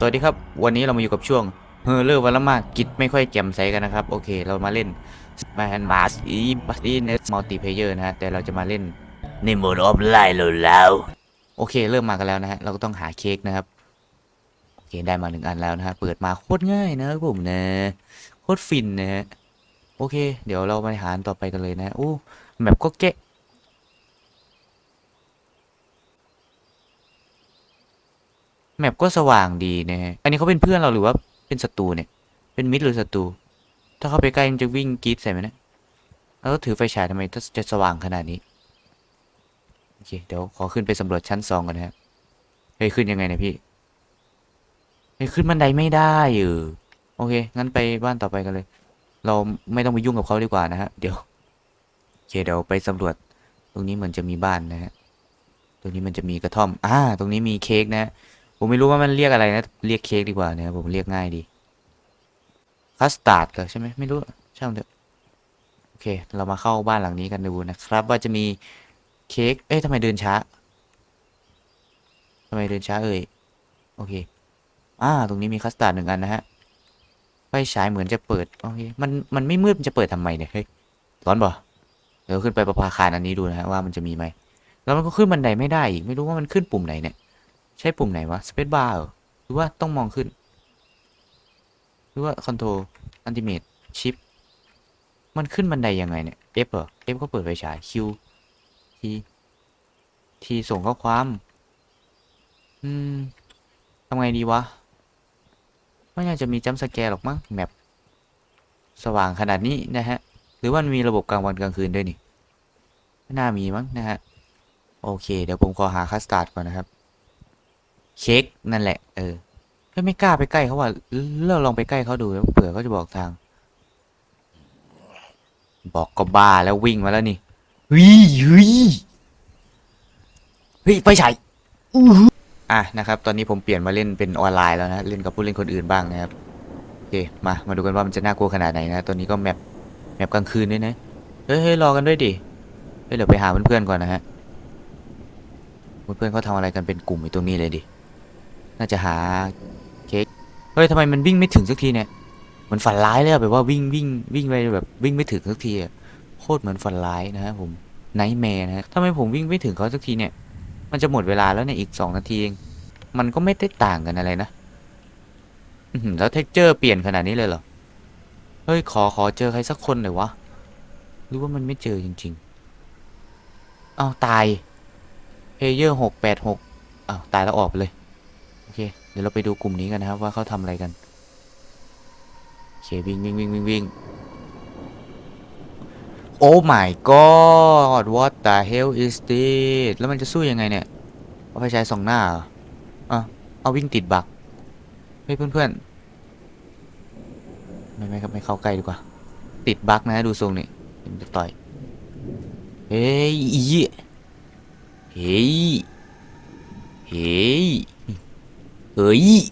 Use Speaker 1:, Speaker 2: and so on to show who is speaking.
Speaker 1: สวัสดีครับ วันนี้เรามาอยู่กับช่วงเฮอเลอร์วันละมากกิจไม่ค่อยแจ่มใสกันนะครับ โอเค เรามาเล่นมาแอนมาสอีบัสตี้เนสมัลติเพเยอร์นะฮะ แต่เราจะมาเล่นในโหมดออฟไลน์แล้ว โอเค เริ่มมากันแล้วนะฮะ เราก็ต้องหาเค้กนะครับ โอเค ได้มาหนึ่งอันแล้วนะฮะ เปิดมาโคตรง่ายนะครับผมนะ โคตรฟินนะฮะ โอเค เดี๋ยวเราไปหาอันต่อไปกันเลยนะ โอ้ แมปก็แกะ แมปก็สว่างดีนะฮะ อันนี้เขาเป็นเพื่อนเราหรือว่าเป็นศัตรูเนี่ย เป็นมิตรหรือศัตรู ถ้าเข้าไปใกล้มันจะวิ่งกรีดใส่ไหมนะแล้วถือไฟฉายทำไมถ้าจะสว่างขนาดนี้ โอเค เดี๋ยวขอขึ้นไปสำรวจชั้นสองก่อนนะครับเฮ้ยขึ้นยังไงเนะพี่เฮ้ยขึ้นบันไดไม่ได้เออโอเค งั้นไปบ้านต่อไปกันเลย เราไม่ต้องไปยุ่งกับเขาดีกว่านะฮะ เดี๋ยว โอเค เดี๋ยวไปสำรวจ ตรงนี้เหมือนจะมีบ้านนะฮะ ตรงนี้มันจะมีกระท่อม อ่า ตรงนี้มีเค้กนะฮะ ผมไม่รู้ว่ามันเรียกอะไรนะ เรียกเค้กดีกว่านะครับผมเรียกง่ายดีคัสตาร์ดเหรอใช่ไหมไม่รู้ช่างเถอะโอเค เรามาเข้าบ้านหลังนี้กันดูนะครับ ว่าจะมีเค้กเอ๊ะทำไมเดินช้าทำไมเดินช้าเอ่ยโอเคอ่าตรงนี้มีคัสตาร์ดหนึ่งอันนะฮะไฟฉายเหมือนจะเปิดโอเคมันมันไม่มืดมันจะเปิดทำไมเนี่ยเฮ้ยร้อนบ่เดี๋ยวขึ้นไปประภาคารอันนี้ดูนะฮะว่ามันจะมีไหมแล้วมันก็ขึ้นบันไดไม่ได้อีกไม่รู้ว่ามันขึ้นปุ่มไหนเนี่ย ใช่ปุ่มไหนวะ สเปซบาร์หรือว่าต้องมองขึ้น หรือว่าคอนโทรลอันติเมตชิป มันขึ้นบันไดยังไงเนี่ย F เหรอ F ก็เปิดไฟฉาย Q T T ส่งข้อความ อืมทำไงดีวะ ไม่น่าจะมีจัมสแกร์หรอกมั้งแมปสว่างขนาดนี้นะฮะ หรือว่ามีระบบกลางวันกลางคืนด้วยนี่ไม่น่ามีมั้งนะฮะ โอเค เดี๋ยวผมขอหาคัสตาร์ดก่อนนะครับ ช็คนั่นแหละ เออเฮ้ยไม่กล้าไปใกล้เขาว่าเลิกลองไปใกล้เขาดูแล้วเผื่อเขาจะบอกทาง บอกก็บ้าแล้ววิ่งมาแล้วนี่เฮ้ยเฮ้ยเฮ้ยไปฉายอู้หูอะนะครับ ตอนนี้ผมเปลี่ยนมาเล่นเป็นออนไลน์แล้วนะเล่นกับผู้เล่นคนอื่นบ้างนะครับโอเคมามาดูกันว่ามันจะน่ากลัวขนาดไหนนะตัวนี้ก็แมปแมปกลางคืนด้วยนะเฮ้ยเฮ้ยรอกันด้วยดิเฮ้ยเดี๋ยวไปหาเพื่อนๆก่อนนะฮะเพื่อนๆเขาทำอะไรกันเป็นกลุ่มอยู่ตรงนี้เลยดิ น่าจะหาเค้กเฮ้ยทำไมมันวิ่งไม่ถึงสักทีเนี่ยเหมือนฝันร้ายเลยอะแบบว่าวิ่งวิ่งวิ่งไปแบบวิ่งไม่ถึงสักทีอะโคตรเหมือนฝันร้ายนะฮะผมไนท์แมร์นะฮะทำไมผมวิ่งไม่ถึงเขาสักทีเนี่ย มันจะหมดเวลาแล้วเนี่ยอีกสองนาทีเองมันก็ไม่ได้ต่างกันอะไรนะแล้วเท็กเจอร์เปลี่ยนขนาดนี้เลยเหรอ เฮ้ย ขอขอเจอใครสักคนหน่อยวะ หรือว่ามันไม่เจอจริงๆ อ้าว ตายเพเยอร์หกแปดหกอ้าว ตายแล้วออกไปเลย เคเดี๋ยวเราไปดูกลุ่มนี้กันนะครับว่าเขาทำอะไรกันโอเควิ่งวิ่งวิ่งวิ่งวิ่งโอ้ my god what the hell is this แล้วมันจะสู้ยังไงเนี่ย เอาไฟฉายส่องหน้าเหรออะเอาวิ่งติดบักเฮ้ยเพื่อนๆ ไม่ไม่ครับไม่เข้าใกล้ดีกว่า ติดบักนะดูทรงนี่มันจะต่อย เฮ้ยอี 随意